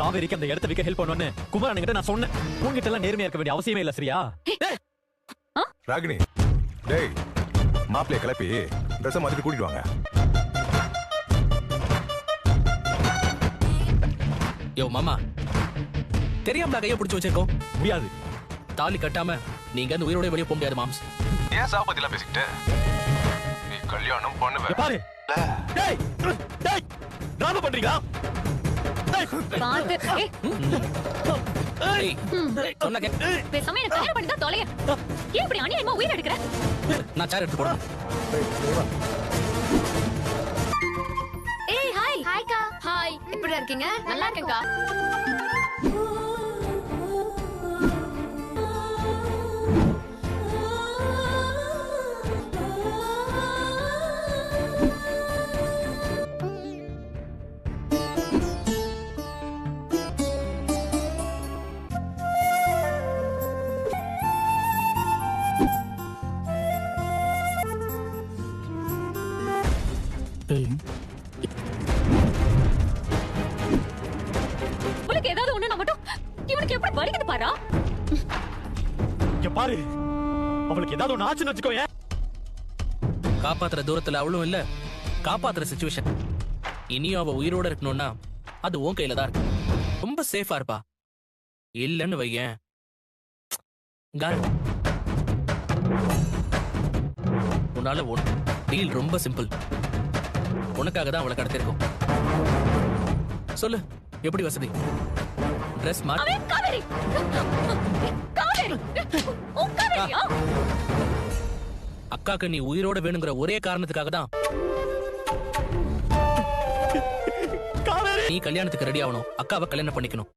காவேரிக்கு அந்த இடத்த விற்க ஹெல்ப் பண்ணுவேன்னு குமார் கிட்ட நான் சொன்னேன். உங்ககிட்ட எல்லாம் நேர்மையா இருக்க வேண்டிய அவசியமே இல்ல சரியா ராகினி டேய் மாப்பிளைய கிளப்பி ட்ரெஸ்ஸை மாத்திட்டு கூட்டிட்டு வாங்க. யோ மாமா. தெரியாம கையை பிடிச்சி வச்சிருக்கோம்? முடியாது. தாலி கட்டாம நீங்க அந்த உயிரோட வெளியே போக முடியாது மாம்ஸ். ஏன் சாப்பத்திலாம் பேசிக்கிட்டு? நீ கல்யாணம் இங்க பண்ணுவ பாரு டேய் டேய் டிராமா பண்றீங்களா? பாத்து ஏய், ஏய், சொன்னா கேக் பேசாம எனக்கு கல்யாணம் பண்ணி தான் தொலைய. ஏன் இப்படி அநியாயமா உயிர் எடுக்கிற? நான் சேர் எடுத்து போடுறேன் ஏய் ஹாய் ஹாய்க்கா ஹாய் எப்படி இருக்கீங்க? நல்லா இருக்கேன்க்கா. உனக்கு ஏதாவது ஒண்ணு மட்டும் இவனுக்கு எப்படி வலிக்குது பாரா? இங்க பாரு. அவளுக்கு ஏதாவது ஒண்ணு ஆச்சுன்னு வச்சுக்கோ ஏன்? காப்பாத்துற தூரத்துல அவளும் இல்ல. காப்பாத்துற சுச்சுவேஷன் இனியும் அவ உயிரோட இருக்கணும்னா அது உன் கையில தான் இருக்கு. ரொம்ப சேஃபா இருப்பா. இல்லன்னு வையேன். உன்னால ஒன் டீல் ரொம்ப சிம்பிள் உனக்காக தான் அவளை கடத்திருக்கோம். சொல்லு எப்படி வசதி? ட்ரெஸ் மாத்தி அவன் காவேரி! காவேரி! உன் காவேரியா? அக்காக்கு நீ உயிரோட வேணுங்கிற ஒரே காரணத்துக்காக தான். காவேரி! நீ கல்யாணத்துக்கு ரெடி ஆகணும். அக்காவை கல்யாணம் பண்ணிக்கணும்.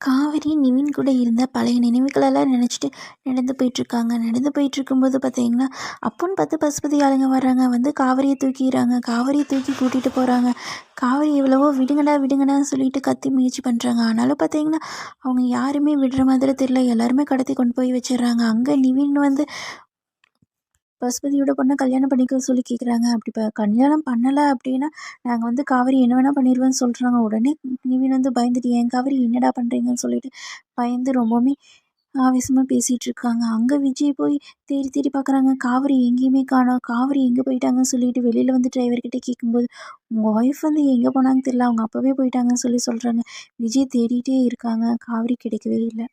காவேரி நிவின் கூட இருந்த பழைய நினைவுகளெல்லாம் நினச்சிட்டு நடந்து போயிட்டுருக்காங்க. நடந்து போயிட்டுருக்கும்போது பார்த்தீங்கன்னா அப்போன்னு பார்த்து பசுபதி ஆளுங்க வர்றாங்க. வந்து காவிரியை தூக்கிடுறாங்க. காவிரியை தூக்கி கூட்டிகிட்டு போகிறாங்க காவேரி எவ்வளவோ விடுங்கடா விடுங்கடான்னு சொல்லிட்டு கத்தி முயற்சி பண்ணுறாங்க ஆனாலும் பார்த்தீங்கன்னா அவங்க யாருமே விடுற மாதிரி தெரியல. எல்லாருமே கடத்தி கொண்டு போய் வச்சிடுறாங்க. அங்கே நிவின் வந்து பசுபதியோட பொண்ணை கல்யாணம் பண்ணிக்க சொல்லி கேட்குறாங்க அப்படி இப்போ கல்யாணம் பண்ணலை அப்படின்னா நாங்கள் வந்து காவேரி என்ன வேணால் பண்ணிடுவேன்னு சொல்கிறாங்க உடனே நிவின் வந்து பயந்துட்டு ஏன் காவேரி என்னடா பண்ணுறீங்கன்னு சொல்லிட்டு பயந்து ரொம்பவுமே ஆவேசமாக பேசிகிட்டு இருக்காங்க. அங்கே விஜய் போய் தேடி தேடி பார்க்குறாங்க காவேரி எங்கேயுமே காணோம் காவேரி எங்கே போயிட்டாங்கன்னு சொல்லிட்டு வெளியில் வந்து டிரைவர்கிட்ட கேட்கும்போது உங்கள் ஒய்ஃப் வந்து எங்கே போனாங்கன்னு தெரியல. அவங்க அப்போவே போயிட்டாங்கன்னு சொல்லி சொல்கிறாங்க விஜய் தேடிட்டே இருக்காங்க. காவேரி கிடைக்கவே இல்லை.